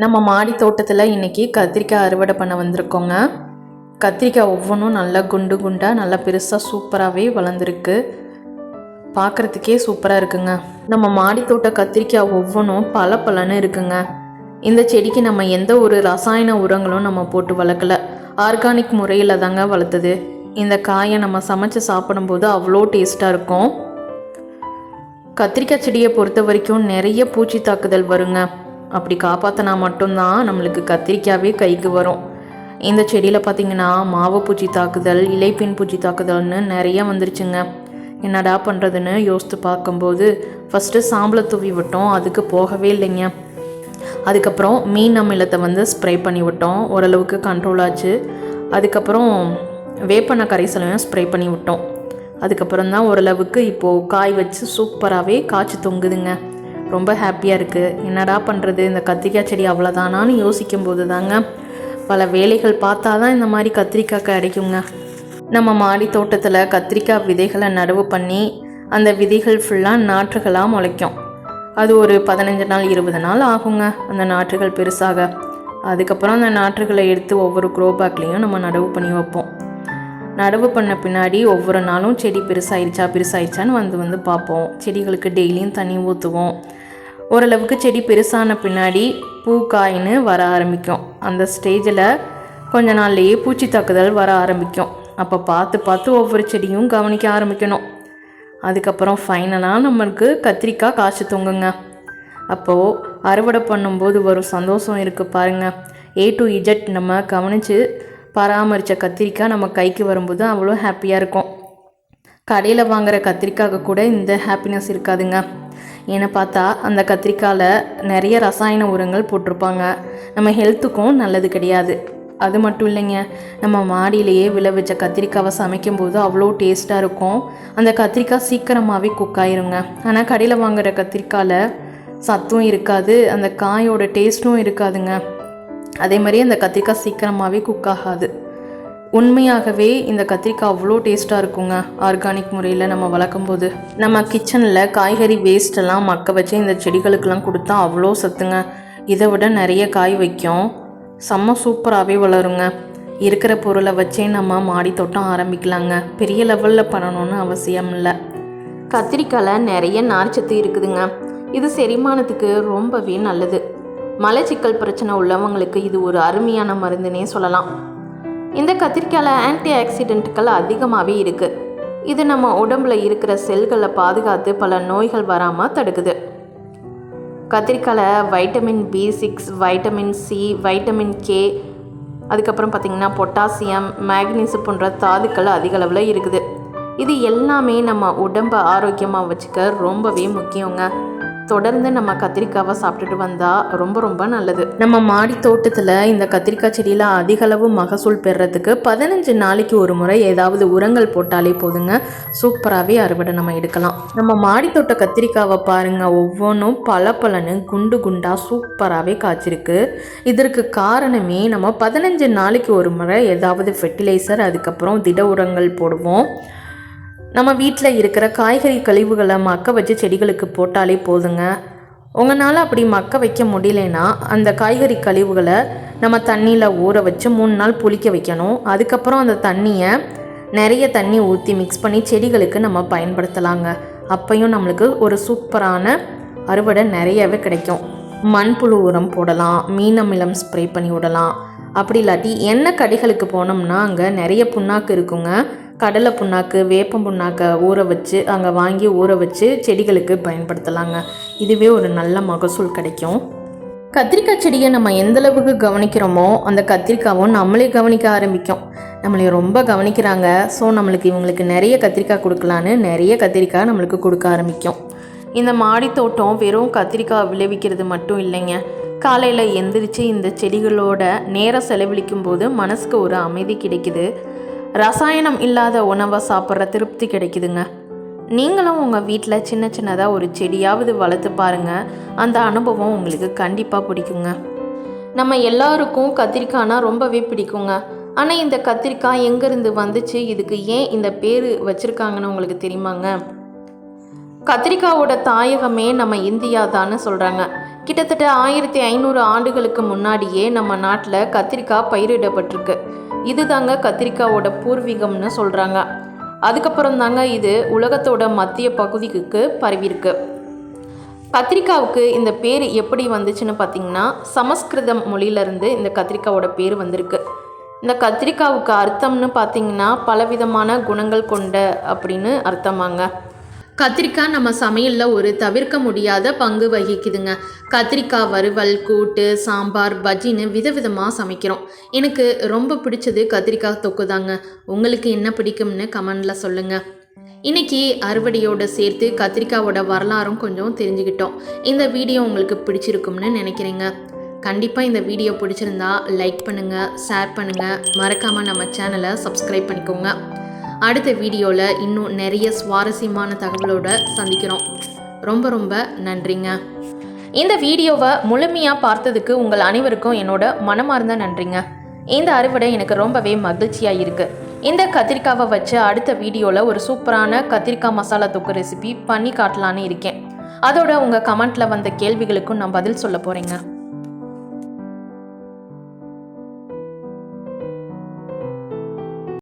நம்ம மாடி தோட்டத்தில் இன்றைக்கி கத்திரிக்காய் அறுவடை பண்ண வந்திருக்கோங்க. கத்திரிக்காய் ஒவ்வொன்றும் நல்லா குண்டு குண்டாக நல்லா பெருசாக சூப்பராகவே வளர்ந்துருக்கு. பார்க்குறதுக்கே சூப்பராக இருக்குங்க. நம்ம மாடி தோட்ட கத்திரிக்காய் ஒவ்வொன்றும் பல பலன்னு இருக்குங்க. இந்த செடிக்கு நம்ம எந்த ஒரு ரசாயன உரங்களும் நம்ம போட்டு வளர்க்கல. ஆர்கானிக் முறையில் தாங்க வளர்த்தது. இந்த காயை நம்ம சமைச்சு சாப்பிடும்போது அவ்வளோ டேஸ்ட்டாக இருக்கும். கத்திரிக்காய் செடியை பொறுத்த வரைக்கும் நிறைய பூச்சி தாக்குதல் வருங்க. அப்படி காப்பாற்றினா மட்டும்தான் நம்மளுக்கு கத்திரிக்காவே கைக்கு வரும். இந்த செடியில் பார்த்தீங்கன்னா மாவு பூச்சி தாக்குதல் இலைப்பின் பூச்சி தாக்குதல்னு நிறைய வந்துருச்சுங்க. என்னடா பண்ணுறதுன்னு யோசித்து பார்க்கும்போது ஃபஸ்ட்டு சாம்பலை தூவி விட்டோம் அதுக்கு போகவே இல்லைங்க. அதுக்கப்புறம் மீன் அமிலத்தை வந்து ஸ்ப்ரே பண்ணி விட்டோம் ஓரளவுக்கு கண்ட்ரோல் ஆச்சு. அதுக்கப்புறம் வேப்பெண்ண கரைசலையும் ஸ்ப்ரே பண்ணி விட்டோம். அதுக்கப்புறம் தான் ஓரளவுக்கு இப்போது காய் வச்சு சூப்பராகவே காய்ச்சி தொங்குதுங்க. ரொம்ப ஹாப்பியாக இருக்குது என்னடா பண்ணுறது இந்த கத்திரிக்காய் செடி அவ்வளோதானான்னு யோசிக்கும் போது தாங்க பல வேலைகள் பார்த்தா தான் இந்த மாதிரி கத்திரிக்காய் கிடைக்குங்க. நம்ம மாடி தோட்டத்தில் கத்திரிக்காய் விதைகளை நடவு பண்ணி அந்த விதைகள் ஃபுல்லாக நாற்றுகளாக முளைக்கும். அது ஒரு பதினஞ்சு நாள் இருபது நாள் ஆகுங்க அந்த நாற்றுகள் பெருசாக. அதுக்கப்புறம் அந்த நாற்றுகளை எடுத்து ஒவ்வொரு க்ரோ பேக்லேயும் நம்ம நடவு பண்ணி வைப்போம். நடவு பண்ண பின்னாடி ஒவ்வொரு நாளும் செடி பெருசாயிருச்சா பெருசாயிருச்சான்னு வந்து வந்து பார்ப்போம். செடிகளுக்கு டெய்லியும் தண்ணி ஊற்றுவோம் ஓரளவுக்கு செடி பெருசான பின்னாடி பூ காயின்னு வர ஆரம்பிக்கும். அந்த ஸ்டேஜில் கொஞ்ச நாள்லேயே பூச்சி தாக்குதல் வர ஆரம்பிக்கும். அப்போ பார்த்து பார்த்து ஒவ்வொரு செடியும் கவனிக்க ஆரம்பிக்கணும். அதுக்கப்புறம் ஃபைனலாக நம்மளுக்கு கத்திரிக்காய் காய்ச்சி தொங்குங்க. அப்போது அறுவடை பண்ணும்போது வரும் சந்தோஷம் இருக்குது பாருங்கள் ஏ டு இஜட் நம்ம கவனித்து பராமரித்த கத்திரிக்காய் நம்ம கைக்கு வரும்போது அவ்வளோ ஹாப்பியாக இருக்கும். கடையில் வாங்குற கத்திரிக்காய்க்கு கூட இந்த ஹாப்பினஸ் இருக்காதுங்க. ஏன்னு பார்த்தா அந்த கத்திரிக்காயில் நிறைய ரசாயன உரங்கள் போட்டிருப்பாங்க. நம்ம ஹெல்த்துக்கும் நல்லது கிடையாது. அது மட்டும் இல்லைங்க நம்ம மாடியிலேயே விளைவிச்ச கத்திரிக்காவை சமைக்கும்போது அவ்வளோ டேஸ்ட்டாக இருக்கும். அந்த கத்திரிக்காய் சீக்கிரமாகவே குக் ஆயிருங்க. ஆனால் கடையில் வாங்குகிற கத்திரிக்காயில் சத்தும் இருக்காது அந்த காயோட டேஸ்ட்டும் இருக்காதுங்க. அதே மாதிரி அந்த கத்திரிக்காய் சீக்கிரமாகவே குக் ஆகாது. உண்மையாகவே இந்த கத்திரிக்காய் அவ்வளோ டேஸ்ட்டாக இருக்குங்க. ஆர்கானிக் முறையில் நம்ம வளர்க்கும் போது நம்ம கிச்சனில் காய்கறி வேஸ்ட்டெல்லாம் மக்க வச்சு இந்த செடிகளுக்கெல்லாம் கொடுத்தா அவ்வளோ சத்துங்க. இதை விட நிறைய காய் வைக்கும். செம்ம சூப்பராகவே வளருங்க. இருக்கிற பொருளை வச்சே நம்ம மாடி தோட்டம் ஆரம்பிக்கலாங்க. பெரிய லெவலில் பண்ணணும்னு அவசியம் இல்லை. கத்திரிக்காயில் நிறைய நார்ச்சத்து இருக்குதுங்க. இது செரிமானத்துக்கு ரொம்பவே நல்லது. மலச்சிக்கல் பிரச்சனை உள்ளவங்களுக்கு இது ஒரு அருமையான மருந்துனே சொல்லலாம். இந்த கத்திரிக்காயில் ஆன்டி ஆக்சிடென்ட்டுகள் அதிகமாகவே இருக்குது இது நம்ம உடம்புல இருக்கிற செல்களை பாதுகாத்து பல நோய்கள் வராமல் தடுக்குது. கத்திரிக்காயில் vitamin B six vitamin C vitamin K அதுக்கப்புறம் பார்த்திங்கன்னா பொட்டாசியம் மேக்னீசியம் போன்ற தாதுக்கள் அதிக அளவில் இருக்குது. இது எல்லாமே நம்ம உடம்பை ஆரோக்கியமாக வச்சுக்க ரொம்பவே முக்கியங்க. தொடர்ந்து நம்ம கத்திரிக்காவை சாப்பிட்டுட்டு வந்தால் ரொம்ப ரொம்ப நல்லது. நம்ம மாடி தோட்டத்தில் இந்த கத்திரிக்காய் செடியில் அதிகளவு மகசூல் பெறுறதுக்கு பதினஞ்சு நாளைக்கு ஒரு முறை ஏதாவது உரங்கள் போட்டாலே போதுங்க. சூப்பராகவே அறுவடை நம்ம எடுக்கலாம். நம்ம மாடி தோட்ட கத்திரிக்காவை பாருங்கள் ஒவ்வொன்றும் பல பலன்னு குண்டு குண்டாக சூப்பராகவே காய்ச்சிருக்கு. இதற்கு காரணமே நம்ம பதினஞ்சு நாளைக்கு ஒரு முறை ஏதாவது ஃபெர்டிலைசர் அதுக்கப்புறம் திட உரங்கள் போடுவோம். நம்ம வீட்டில் இருக்கிற காய்கறி கழிவுகளை மக்க வச்சு செடிகளுக்கு போட்டாலே போதுங்க. உங்களால் அப்படி மக்க வைக்க முடியலனா அந்த காய்கறி கழிவுகளை நம்ம தண்ணியில் ஊற வச்சு மூணு நாள் புளிக்க வைக்கணும். அதுக்கப்புறம் அந்த தண்ணியை நிறைய தண்ணி ஊற்றி மிக்ஸ் பண்ணி செடிகளுக்கு நம்ம பயன்படுத்தலாங்க. அப்பையும் நம்மளுக்கு ஒரு சூப்பரான அறுவடை நிறையவே கிடைக்கும். மண்புழு உரம் போடலாம் மீன் அமிலம் ஸ்ப்ரே பண்ணி விடலாம். அப்படி இல்லாட்டி எண்ணெய் கடைகளுக்கு போனோம்னா அங்கே நிறைய புண்ணாக்கு இருக்குங்க. கடலை புண்ணாக்கு வேப்பம் புண்ணாக்கை ஊற வச்சு அங்கே வாங்கி ஊற வச்சு செடிகளுக்கு பயன்படுத்தலாங்க. இதுவே ஒரு நல்ல மகசூல் கிடைக்கும். கத்திரிக்காய் செடியை நம்ம எந்த அளவுக்கு கவனிக்கிறோமோ அந்த கத்திரிக்காவும் நம்மளே கவனிக்க ஆரம்பிக்கும். நம்மளை ரொம்ப கவனிக்கிறாங்க. ஸோ நம்மளுக்கு இவங்களுக்கு நிறைய கத்திரிக்காய் கொடுக்கலான்னு நிறைய கத்திரிக்காய் நம்மளுக்கு கொடுக்க ஆரம்பிக்கும். இந்த மாடி தோட்டம் வெறும் கத்திரிக்காய் விளைவிக்கிறது மட்டும் இல்லைங்க. காலையில் எந்திரிச்சு இந்த செடிகளோட நேரம் செலவழிக்கும் போது மனசுக்கு ஒரு அமைதி கிடைக்குது. ரசாயனம் இல்லாத உணவை சாப்பிட்ற திருப்தி கிடைக்குதுங்க. நீங்களும் உங்கள் வீட்டில் சின்ன சின்னதாக ஒரு செடியாவது வளர்த்து பாருங்கள் அந்த அனுபவம் உங்களுக்கு கண்டிப்பாக பிடிக்குங்க. நம்ம எல்லாருக்கும் கத்திரிக்காய்னா ரொம்பவே பிடிக்குங்க. ஆனால் இந்த கத்திரிக்காய் எங்கேருந்து வந்துச்சு? இதுக்கு ஏன் இந்த பேர் வச்சுருக்காங்கன்னு உங்களுக்கு தெரியுமாங்க? கத்திரிக்காவோட தாயகமே நம்ம இந்தியா தான்னு சொல்கிறாங்க கிட்டத்தட்ட ஆயிரத்தி ஐநூறு ஆண்டுகளுக்கு முன்னாடியே நம்ம நாட்டில் கத்திரிக்காய் பயிரிடப்பட்டிருக்கு. இதுதாங்க கத்திரிக்காவோட பூர்வீகம்னு சொல்கிறாங்க அதுக்கப்புறம் தாங்க இது உலகத்தோட மத்திய பகுதிக்கு பரவியிருக்கு. கத்திரிக்காவுக்கு இந்த பேர் எப்படி வந்துச்சுன்னு பார்த்தீங்கன்னா சமஸ்கிருதம் மொழியிலேருந்து இந்த கத்திரிக்காவோட பேர் வந்திருக்கு. இந்த கத்திரிக்காவுக்கு அர்த்தம்னு பார்த்தீங்கன்னா பலவிதமான குணங்கள் கொண்ட அப்படின்னு அர்த்தமாங்க. கத்திரிக்காய் நம்ம சமையலில் ஒரு தவிர்க்க முடியாத பங்கு வகிக்குதுங்க. கத்திரிக்காய் வறுவல் கூட்டு சாம்பார் பஜ்ஜின்னு விதவிதமாக சமைக்கிறோம். எனக்கு ரொம்ப பிடிச்சது கத்திரிக்காய் தொக்கு தாங்க உங்களுக்கு என்ன பிடிக்கும்னு கமெண்டில் சொல்லுங்கள் இன்னைக்கு அறுவடையோடு சேர்த்து கத்திரிக்காவோட வரலாறும் கொஞ்சம் தெரிஞ்சுக்கிட்டோம். இந்த வீடியோ உங்களுக்கு பிடிச்சிருக்கும்னு நினைக்கிறேங்க. கண்டிப்பாக இந்த வீடியோ பிடிச்சிருந்தா லைக் பண்ணுங்கள் ஷேர் பண்ணுங்கள் மறக்காமல் நம்ம சேனலை சப்ஸ்கிரைப் பண்ணிக்கோங்க. அடுத்த வீடியோவில் இன்னும் நிறைய சுவாரஸ்யமான தகவலோட சந்திக்கிறோம். ரொம்ப ரொம்ப நன்றிங்க. இந்த வீடியோவை முழுமையாக பார்த்ததுக்கு உங்கள் அனைவருக்கும் என்னோட மனமார்ந்த நன்றிங்க. இந்த அறுவடை எனக்கு ரொம்பவே மகிழ்ச்சியாக இருக்குது இந்த கத்திரிக்காவை வச்சு அடுத்த வீடியோவில் ஒரு சூப்பரான கத்திரிக்காய் மசாலா தொக்கு ரெசிபி பண்ணி காட்டலான்னு இருக்கேன். அதோட உங்கள் கமெண்ட்டில் வந்த கேள்விகளுக்கும் நான் பதில் சொல்ல போகிறேங்க